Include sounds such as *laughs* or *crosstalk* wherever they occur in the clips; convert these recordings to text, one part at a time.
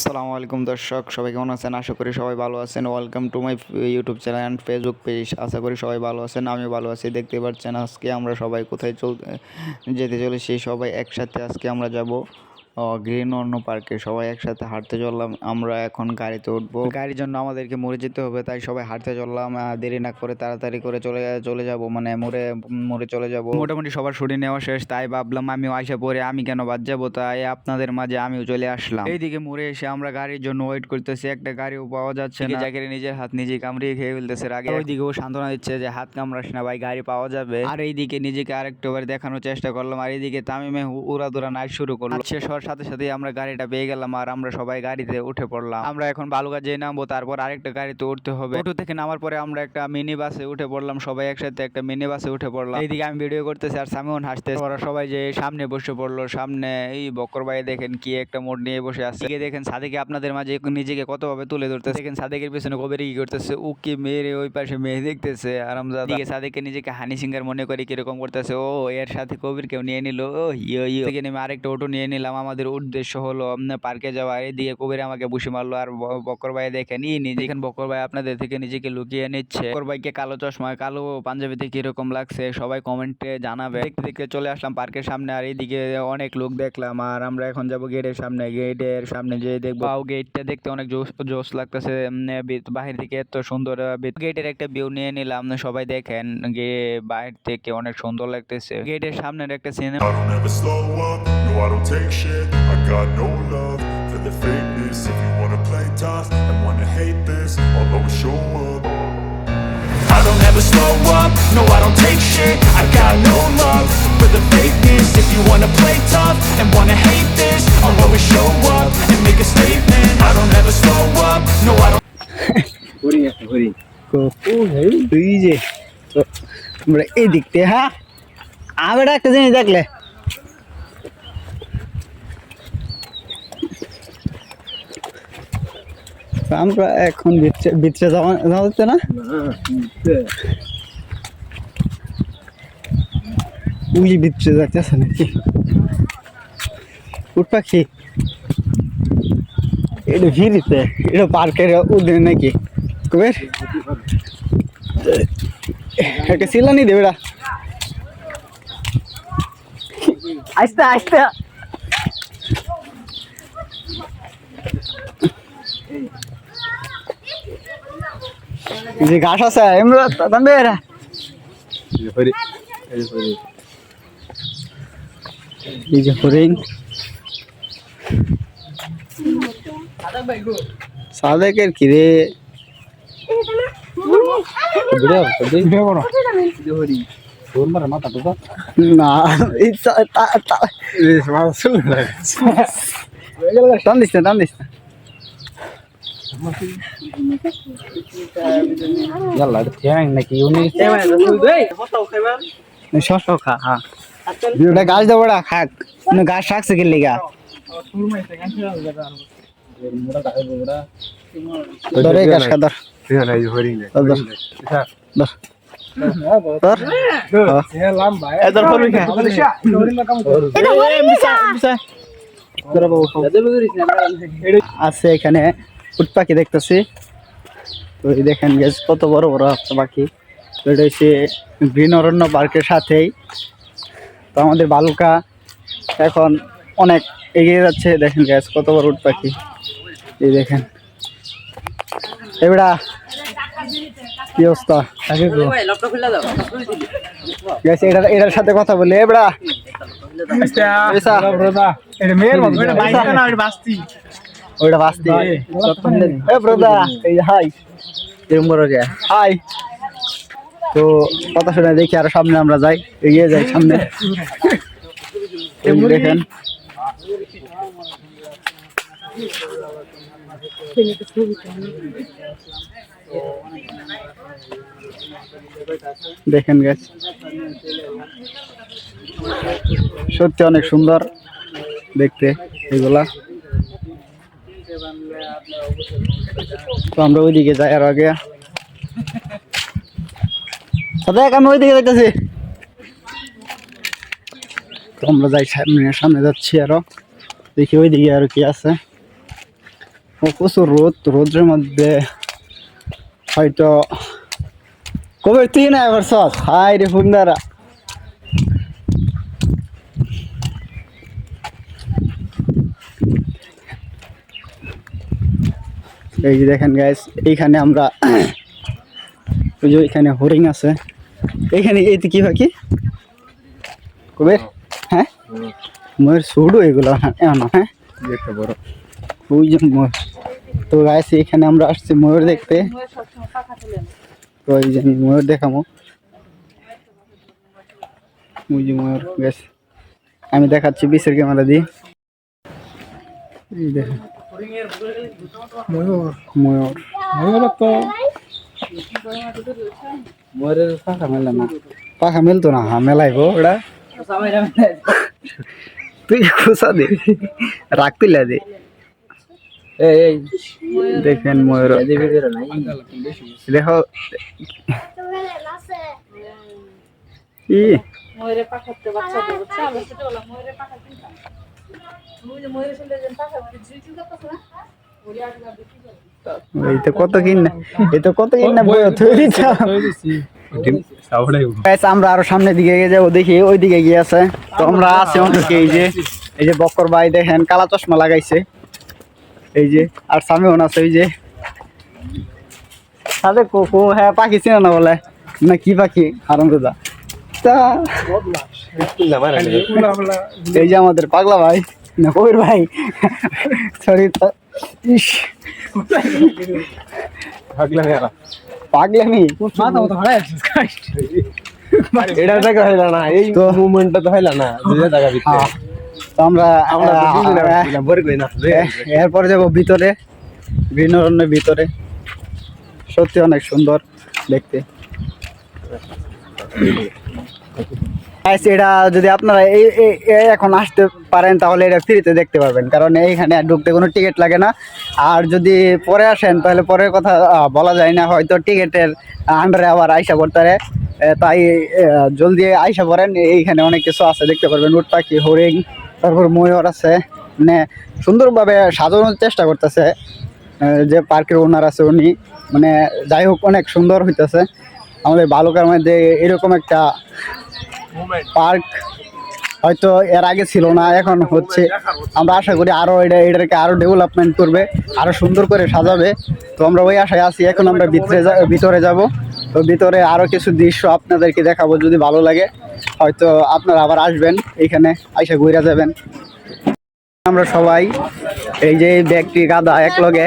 আসসালামু আলাইকুম দর্শক, সবাই কেমন আছেন? আশা করি সবাই ভালো আছেন। Welcome to my YouTube channel and Facebook page আশা করি সবাই ভালো আছেন আমি ভালো আছি। দেখতে পাচ্ছেন আজকে আমরা সবাই কোথায় চল যেতে চলেছি, সবাই একসাথে আজকে আমরা যাব। গ্রিন অন্য পার্কে সবাই একসাথে হাঁটতে চললাম আমরা এখন গাড়িতে উঠবো। গাড়ির জন্য আমাদেরকে মরে যেতে হবে তাই সবাই হাঁটতে চললাম দেরি না করে তাড়াতাড়ি করে চলে চলে যাব মানে মরে মরে চলে যাব। মোটামুটি সবার শুটিং নেওয়া শেষ তাই ভাবলাম আমিও আইসা পরে আমি কেন বাদ যাব? তাই আপনাদের মাঝে আমিও চলে আসলাম। এইদিকে মরে এসে আমরা গাড়ির জন্য ওয়েট করতেছি একটা গাড়িও পাওয়া যাচ্ছে না। জায়গায় নিজের হাত নিজে কামড়িয়ে খেয়ে ফেলতেছে আগে ওইদিকে ও সান্ত্বনা দিচ্ছে যে হাত কামড়াস না ভাই গাড়ি পাওয়া যাবে। আর এইদিকে নিজেকে আরেকটু বার দেখানোর চেষ্টা করলাম আর এইদিকে তামিমে উড়া দুরা নাচ শুরু করল। হওয়ার সাথে সাথে আমরা গাড়িটা পেয়ে গেলাম আর আমরা সবাই গাড়িতে উঠে পড়লাম। আমরা এখন বালুঘাট যেয়ে নামবো, তারপর আরেকটা গাড়িতে উঠতে হবে। অটো থেকে নামার পরে আমরা একটা মিনি বাসে উঠে পড়লাম, সবাই একসাথে একটা মিনি বাসে উঠে পড়লাম। এইদিকে আমি ভিডিও করতেছি আর সামিউন হাসতে ওরা সবাই যে সামনে বসে পড়ল, সামনে এই বক্কর ভাই দেখেন কি একটা মোড নিয়ে বসে এদিকে দেখেন সাদেকে আপনাদের মাঝে নিজেকে কতভাবে তুলে ধরতেছে। দেখেন সাদেকের পেছনে কবের কি করতেছে, উকি মেরে ওই পাশে মেয়ে দেখতেছে, আরামজাদা। এদিকে সাদেকে নিজেকে হানি সিঙ্গার মনে করে কীরকম করতেছে, ও এর সাথে কবির কেউ নিয়ে নিল ও ইয়ো ইয়ো। নেমে আরেকটা অটো নিয়ে নিলাম আমাদের উদ্দেশ্য হলো পার্কে যাওয়া। এদিকে কবির আমাকে বসে মারলো আর ব- বক্কর ভাই দেখেন ই নিজে দেখেন বক্কর ভাই আপনাদের থেকে নিজেকে লুকিয়ে নিচ্ছে। বকর ভাইকে কালো চশমা, কালো পাঞ্জাবিতে কীরকম লাগছে, সবাই কমেন্টে জানাবে। দেখতে দেখতে চলে আসলাম পার্কের সামনে আর এইদিকে অনেক লোক দেখলাম। আর আমরা এখন যাব গেটের সামনে। গেটের সামনে যে দেখব। গেটটা দেখতে অনেক জোস জোস লাগতেছে। বাহির থেকে এত সুন্দর গেটের একটা ভিউ নিয়ে নিলাম। সবাই দেখেন, গে বাইরে থেকে অনেক সুন্দর লাগতেছে। গেটের সামনের একটা cinema I don't ever slow up, no I don't take shit I got no love for the fakeness If you wanna play tough and wanna hate this I'll always show up I don't ever slow up, no I don't take shit I got no love for the fakeness If you wanna play tough and wanna hate this I'll always show up and make a statement I don't ever slow up, no I don't হরিণ একটা হরিণ তুই যে তো আমরা এই দিকতে হ্যাঁ আবার একটা জিনিস দেখলে আমরা এখন ভিতরে যাওয়া যাওয়া হচ্ছে না? উই ভিতরে যাচ্ছে নাকি? উঠ পাখি? এটা ভিড়িতে, এটা পার্কের উদ্দিনে নাকি? কুবের? একটা সিলানি দেবে আস্তে আস্তে। ঘাস আছে এমরা তান্দে এরা এই যে হরিণ। সাদেকের কি রে? না তা- তা- তা- টান দিস না। টান দিস না শস্য খা হ্যাঁ ওটা গাছ দেবো ওটা খাক না গাছ রাখছে কি লিগা ধর এই গাছ খা ধর ধর, ধর। ধর। ধর। হ্যাঁ। এই ধর, করবি খা। এই, মিশা, মিশা। ধর বাবু, খাও। আছে এখানে উট পাখি দেখতেছি। তো এই দেখেন গ্যাস কত বড় বড় একটা পাখি। তো এটা হচ্ছে গ্রিন অরণ্য পার্কের সাথেই। তো আমাদের বালুকা এখন অনেক এগিয়ে যাচ্ছে। দেখেন গ্যাস কত বড় উট পাখি। এই দেখেন। এবারা কি অবস্থা? গ্যাস এটার এটার সাথে কথা বলি। বাস্তি। এ ব্রদা এই হাই। এরকম হাই। তো কথা শুনে দেখি আরও সামনে আমরা যাই। এগিয়ে যাই সামনে। দেখেন। দেখেন গেছে সত্যি অনেক সুন্দর দেখতে এগুলা। *laughs* আমরা ওইদিকে যাই আর আগে। সাদেক আমি ওইদিকে তো আমরা যাই সামনে সামনে যাচ্ছি আরও। দেখি ওইদিকে আরও কি আছে। প্রচুর রোদ, রোদের মধ্যে হয়তো কবে তুই না এবার সস হাই রে ফুন্দারা এই যে দেখেন গাইস এইখানে আমরা *clears throat* ওই যে এখানে হরিং আছে। এইখানে এই কি পাখি কবে হ্যাঁ? ময়ূর ছুড়ো এগুলো হ্যাঁ না হ্যাঁ? বড়। ওই যে ময়ূর। তো গাইস এখানে আমরা আসছি ময়ূর দেখতে। তো এই যে ময়ূর ওই যে ময়ূর গাইস আমি দেখাচ্ছি বিশের ক্যামেরা দিয়ে। এই দেখেন। ময়ূর। ময়ূর। ময়ূর তো ময়ূরের পাখা মেলে না। পাখা মেলতো না হ্যাঁ মেলাই গো ওটা। তুই খুশা দে রাখ তুলে দে। এই দেখেন ময়ূর। দেখো ই। ময়ূরের পাখাতে বাচ্চা দেবো ময়ূরের পাখা আমরা আরও সামনের দিকে যাব দেখি ওই গিয়ে আছে তো আমরা আছি অন্তকে এই যে এই যে বক্কর ভাই দেখেন কালা চশমা লাগাইছে এই যে আর সামিউন আছে ওই যে সাথে কোকো হ্যাঁ পাখি চিনে না বলে না কি পাখি তা এই যে আমাদের পাগলা ভাই না কবির ভাই সরি ইস। পাগলামি এটা দেখা হইল না এই তো মুভমেন্টটা তো হইল না দুই টাকা ভিতরে। হ্যাঁ, তো আমরা আমরা এরপরে যাব ভিতরে গ্রিন অরণ্যের ভিতরে। সত্যি অনেক সুন্দর দেখতে। এটা যদি আপনারা এই এখন আসতে পারেন, তাহলে এটা ফ্রিতে দেখতে পারবেন। কারণ এইখানে ঢুকতে কোনো টিকিট লাগে না। আর যদি পরে আসেন, তাহলে পরের কথা বলা যায় না, হয়তো টিকিটের আন্ডারে আবার আইসা পড়তে। তাই জলদি আইসা পড়েন। এইখানে অনেক কিছু আছে, দেখতে পারবেন। উট পাখি, হরিণ, তারপর ময়ূর আছে। মানে সুন্দরভাবে সাজানোর চেষ্টা করতেছে যে পার্কের ওনার আছে উনি। মানে যাই হোক, অনেক সুন্দর হইতেছে। আমাদের বালুকার মধ্যে এরকম একটা পার্ক হয়তো এর আগে ছিল না, এখন হচ্ছে আমরা আশা করি আরও এটা, এটাকে আরও ডেভেলপমেন্ট করবে আরও সুন্দর করে সাজাবে। তো আমরা ওই আশায় আছি, এখন আমরা ভিতরে ভিতরে যাব। তো ভিতরে আরও কিছু দৃশ্য আপনাদেরকে দেখাবো যদি ভালো লাগে। হয়তো আপনারা আবার আসবেন এইখানে আইসা ঘুরে যাবেন। আমরা সবাই, এই যে ব্যক্তি গাদা এক লগে।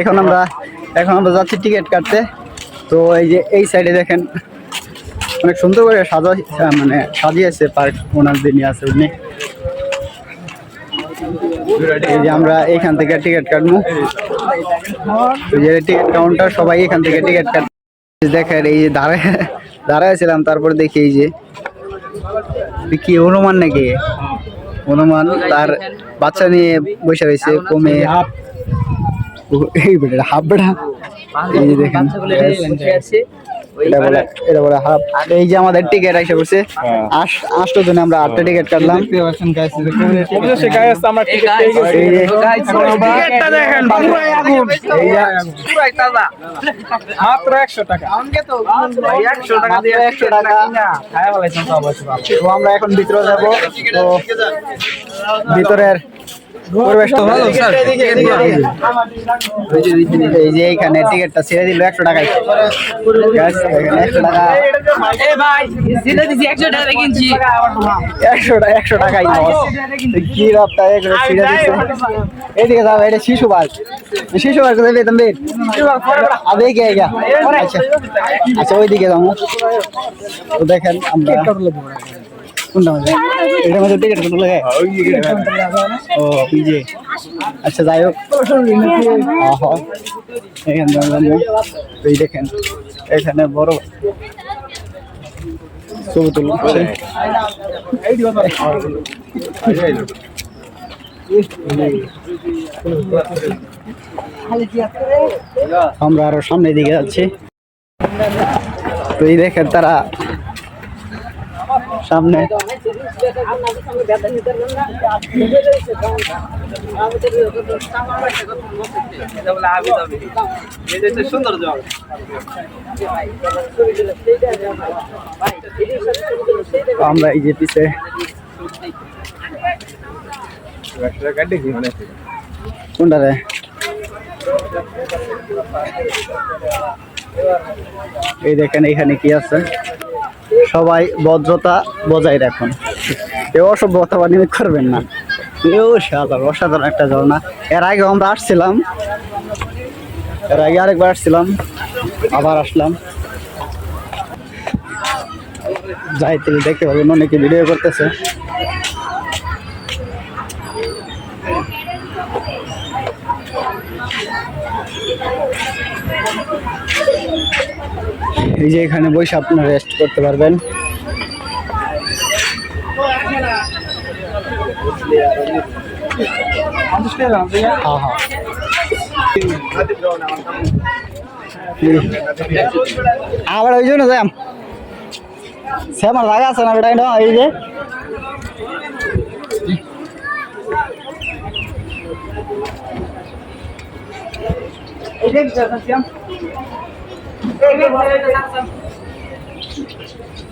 এখন আমরা এখন আমরা যাচ্ছি টিকিট কাটতে। তো এই যে এই সাইডে দেখেন অনেক সুন্দর করে সাজা মানে সাজিয়েছে পার্ক ওনার দিনই আছে উনি। যে আমরা এখান থেকে টিকিট কাটবো। টিকিট কাউন্টার, সবাই এখান থেকে টিকিট কাট দেখেন, এই যে দাঁড়ায় দাঁড়াইছিলাম তারপর দেখি এই যে কি হনুমান নাকি? হনুমান তার বাচ্চা নিয়ে বসে রয়েছে, কমে। এই হাফ বেটা। এই যে দেখেন এটা বলে এটা বলে হাফ এই যে আমাদের টিকিট পড়ছে। জনে আমরা আটটা টিকিট কাটলাম। মাত্র একশো টাকা। একশো টাকা তো আমরা এখন ভিতরে যাব। তো ভিতরের এই যে এইখানে টিকিটটা ছেড়ে দিল একশো টাকায়। একশো টাকা। একশো টাকা একশো টাকাই। কি রাস্তা এগুলো ছিঁড়ে দিচ্ছে এদিকে যাব এটা শিশু পার্ক। শিশু পার্ক যাবে তুমি আবে কে গিয়া আচ্ছা আচ্ছা ওইদিকে যাব দেখেন আমরা। কোনটা মধ্যে টিকিট কোনটা লাগে। ও যে। আচ্ছা যাই হোক। এই দেখেন এখানে বড় ছবি তুলছে আমরা আরও সামনের দিকে যাচ্ছি। তো এই দেখেন তারা সামনে। সুন্দর আমরা এই যে পিছে। কোনটা রে এই দেখেন এখানে কি আছে? সবাই ভদ্রতা বজায় রাখুন। কেউ অসভ্যতা বানিয়ে করবেন না। কেউ সাধারণ, অসাধারণ একটা ঝর্ণা। এর আগে আমরা আসছিলাম। এর আগে আরেকবার আসছিলাম। আবার আসলাম। যাই, তুমি দেখতে পাবেন অনেকে ভিডিও করতেছে। এই যে এখানে বসে আপনারা রেস্ট করতে পারবেন হ্যাঁ হ্যাঁ আবার ওই জন্য যাম সে আমার লাগা আছে না বেটা এটা এই যে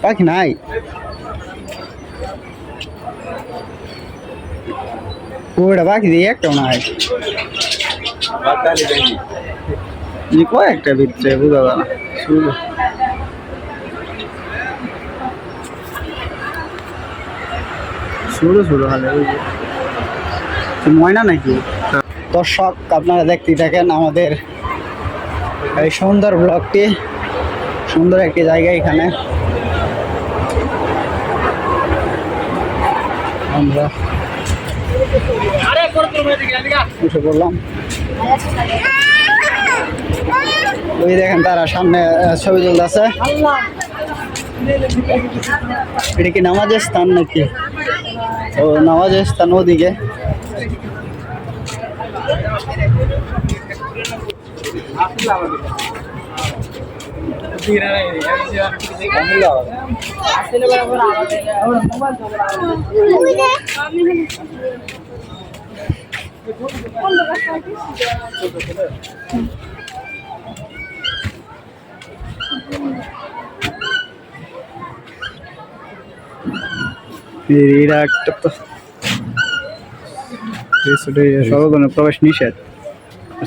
পাখি নাই ওটা পাখি দিয়ে একটা নাই কয়েকটা ভিতরে বুঝা যায় না শুধু শুরু শুরু হলে ময়না নাকি দর্শক আপনারা দেখতেই থাকেন আমাদের এই সুন্দর ব্লগটি সুন্দর একটি জায়গা এখানে। আমরা ওই দেখেন তারা সামনে ছবি তুলতেছে। এটা কি নামাজের স্থান নাকি? ও, নামাজের স্থান ওদিকে। এটা একটা সর্বজনের প্রবেশ নিষেধ।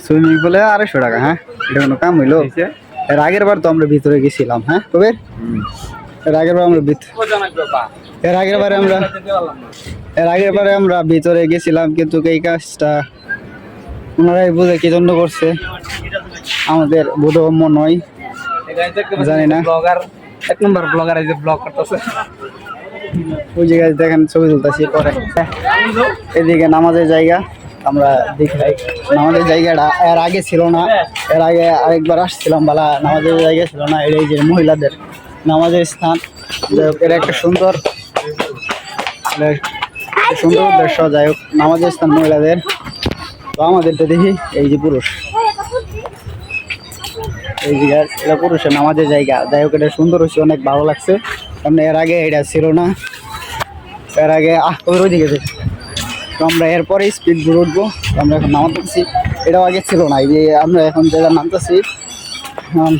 সুইমিং পুলে আড়াইশো টাকা হ্যাঁ? এটা কোনো কাম হইল? এর আগের বার তো আমরা ভিতরে গেছিলাম হ্যাঁ? কবে এর আগের বার আমরা এর আগের বারে আমরা এর আগের বারে আমরা ভিতরে গেছিলাম কিন্তু এই কাজটা ওনারাই বুঝে কি জন্য করছে। আমাদের বোধগম্য নয়। জানি না। এক নম্বর ব্লগার এই যে ব্লগ করতেছে। ওই জায়গায় দেখেন ছবি তুলতেছি পরে। এদিকে নামাজের জায়গা। আমরা দেখাই নামাজের জায়গাটা এর আগে ছিল না, এর আগে আরেকবার আসছিলাম বালা, নামাজের জায়গা ছিল না এই যে মহিলাদের নামাজের স্থান। এটা একটা সুন্দর সুন্দর উদ্দেশ্য যাই হোক, নামাজের স্থান মহিলাদের। তো আমাদেরটা দেখি, এই যে পুরুষ। এই জায়গা এটা পুরুষের নামাজের জায়গা। যাই হোক, এটা সুন্দর হচ্ছে অনেক ভালো লাগছে। কারণ এর আগে এটা ছিল না। এর আগে, আহ ওই যে তো আমরা এরপরে স্পিড বোর্ড উঠবো। তো আমরা এখন নামাতেছি এটাও আগে ছিল না যে আমরা এখন যেটা নামতেছি উম,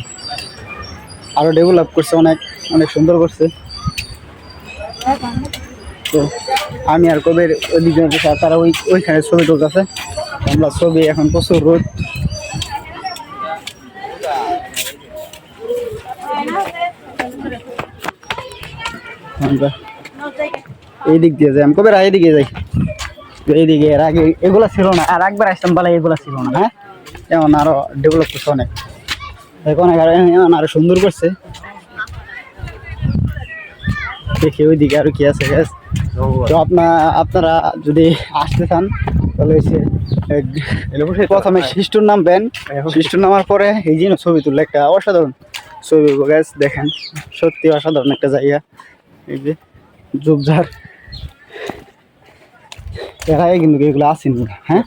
আরও ডেভেলপ করছে অনেক অনেক সুন্দর করছে। তো আমি আর কবির ওইদিকে বসে তারা ওই ওইখানে ছবি তুলতেছে। আমরা ছবি এখন প্রচুর রোদ। এই দিক দিয়ে যাই। আমি কবে এই দিকে যাই। এইদিকে এর আগে এগুলা ছিল না আর একবার আসতাম বলে এগুলা ছিল না হ্যাঁ? এখন আরও ডেভেলপ করছে অনেক। এখন এখন আরও সুন্দর করছে। দেখি ওইদিকে আরও কি আছে guys। তো আপনার আপনারা যদি আসতে চান তাহলে হচ্ছে প্রথমে শিষ্টুর নামবেন শিষ্টুর নামার পরে এই যে ছবি তুললে একটা অসাধারণ ছবি গ্যাস দেখেন সত্যি অসাধারণ একটা জায়গা। এই যে ঝোপঝাড় আগে কিন্তু এগুলো আসেনি হ্যাঁ?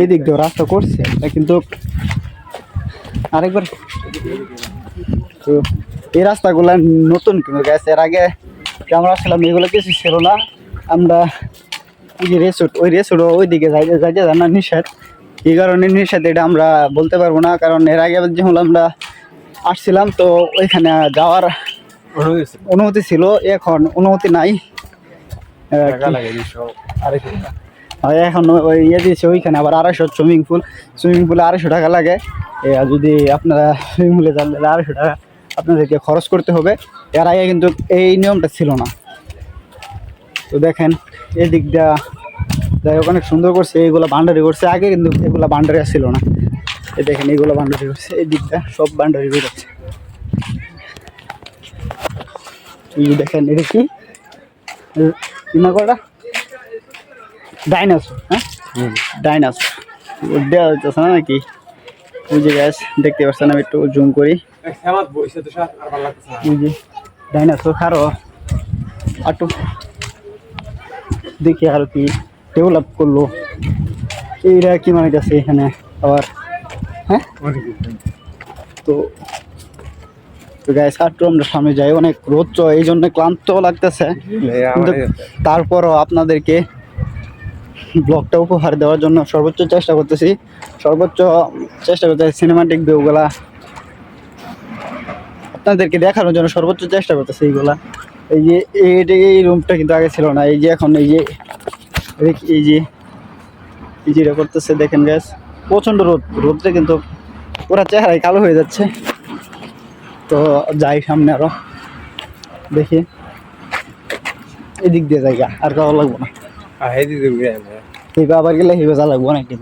এই দিক দিয়ে রাস্তা করছে কিন্তু আরেকবার তো এই রাস্তাগুলো নতুন কিন্তু গেছে এর আগে আমরা আসলাম এগুলো কিছু ছিল না। আমরা এই যে রেসুট ওই রেসুট ওইদিকে যাইতে যাইতে জানা নিষেধ। এই কারণে নিষেধ এটা আমরা বলতে পারব না, কারণ এর আগে যখন আমরা আসছিলাম, তো ওইখানে যাওয়ার অনুমতি ছিল এখন অনুমতি নাই। এখন ওই ইয়ে দিয়েছে ওইখানে আবার আড়াইশো সুইমিং পুল সুইমিং পুলে আড়াইশো টাকা লাগে। এ, যদি আপনারা সুইমিং পুলে যান তাহলে আড়াইশো টাকা আপনাদেরকে খরচ করতে হবে। এর আগে কিন্তু এই নিয়মটা ছিল না। তো দেখেন এই দিকটা যাই হোক অনেক সুন্দর করছে এইগুলো বান্ডারি করছে। আগে কিন্তু এগুলো বান্ডারি ছিল না। এই দেখেন এইগুলো বান্ডারি করছে। এই দিকটা সব বান্ডারি করছে এই যে দেখেন এটা কি? কি না করা ডাইনাসোর হ্যাঁ ডাইনাসোর দেওয়া হইতেছে না নাকি? ওই যে গ্যাস দেখতে পাচ্ছেন আমি একটু জুম করি। ওই যে ডাইনাসোর খারো। একটু দেখি আর কি ডেভেলপ করল। এইরা কি মানে গেছে এখানে আবার? হ্যাঁ? তো তো গ্যাস একটু আমরা সামনে যাই অনেক রোদ তো এই জন্য ক্লান্ত লাগতেছে। কিন্তু তারপরও আপনাদেরকে ব্লগটা উপহার দেওয়ার জন্য সর্বোচ্চ চেষ্টা করতেছি। সর্বোচ্চ চেষ্টা করতেছি সিনেমাটিক ভিউগুলা আপনাদেরকে দেখানোর জন্য সর্বোচ্চ চেষ্টা করতেছি এইগুলা। এই যে এইটা এই রুমটা কিন্তু আগে ছিল না এই যে এখন এই যে এই- এই যে এই যেটা করতেছে দেখেন গ্যাস প্রচণ্ড রোদ রোদটা কিন্তু পুরো চেহারায় কালো হয়ে যাচ্ছে। তো যাই সামনে আরও। দেখি। এদিক দিয়ে জায়গা আর কারও লাগবো না। আবার গেলে যা লাগবো না একটা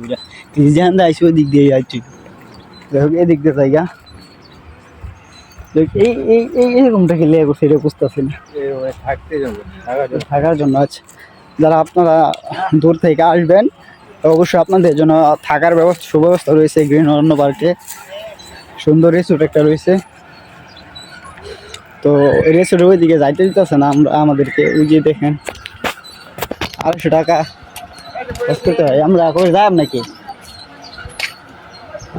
তুই আইসি ওই দিক দিয়ে যাচ্ছি যাই হোক এদিক দিয়ে জায়গা। এই এই এই করছে এটা বুঝতেছি না। থাকার জন্য। আছে। যারা আপনারা দূর থেকে আসবেন অবশ্যই আপনাদের জন্য থাকার ব্যবস্থা সুব্যবস্থা রয়েছে গ্রিন অরণ্য পার্কে। সুন্দর রিসোর্ট একটা রয়েছে। তো রিসোর্টের ওই দিকে যাইতে দিতেছে না আমরা, আমাদেরকে। ওই যে দেখেন, আড়াইশো টাকা করতে হয়। আমরা এখন যাব নাকি?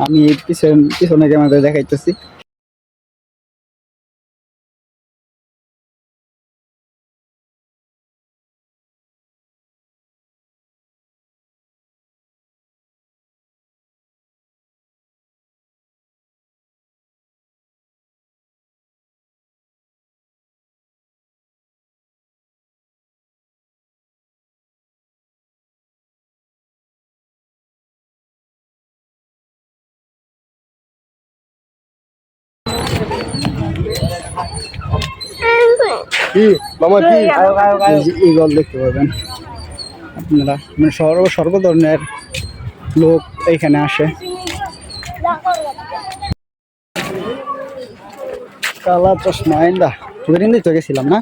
আমি পিছনে পিছনে ক্যামেরা দেখাইতেছি। কি? মামা কি? ইগল দেখতে পাবেন। আপনারা মানে সর্ব সর্ব ধরনের লোক এইখানে আসে। কালা চশমা আইন্দা ওদের তো গেছিলাম না?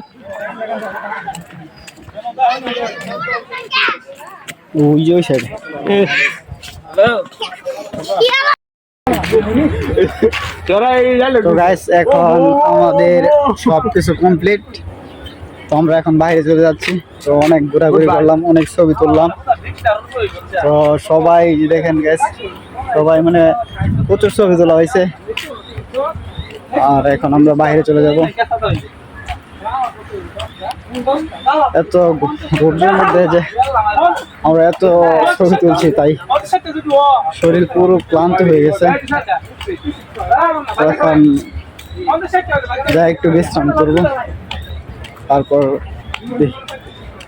ওই যে ওই সাইডে তো গাইস এখন আমাদের সব কিছু কমপ্লিট তো আমরা এখন বাইরে চলে যাচ্ছি। তো অনেক ঘোরাঘুরি করলাম অনেক ছবি তুললাম। তো সবাই দেখেন গ্যাস সবাই মানে প্রচুর ছবি তোলা হয়েছে। আর এখন আমরা বাইরে চলে যাব। এত রোদের মধ্যে যে আমরা এত ছবি তুলছি তাই শরীর পুরো ক্লান্ত হয়ে গেছে। এখন যা একটু বিশ্রাম করব। তারপর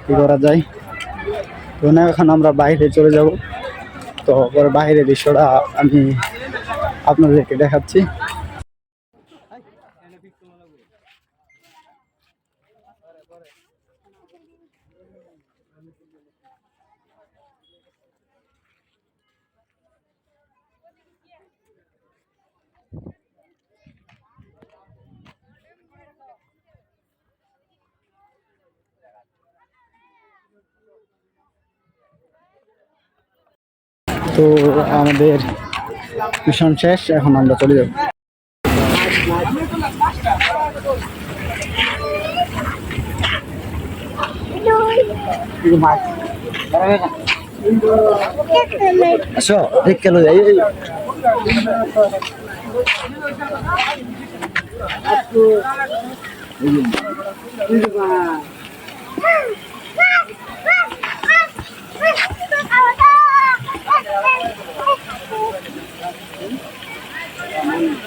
কী করা যায়? তো না, এখন আমরা বাইরে চলে যাব। তো পরে বাইরের দৃশ্যটা আমি আপনাদেরকে দেখাচ্ছি। তো আমাদের মিশন শেষ এখন আমরা চলে যাব। আসো Thank you.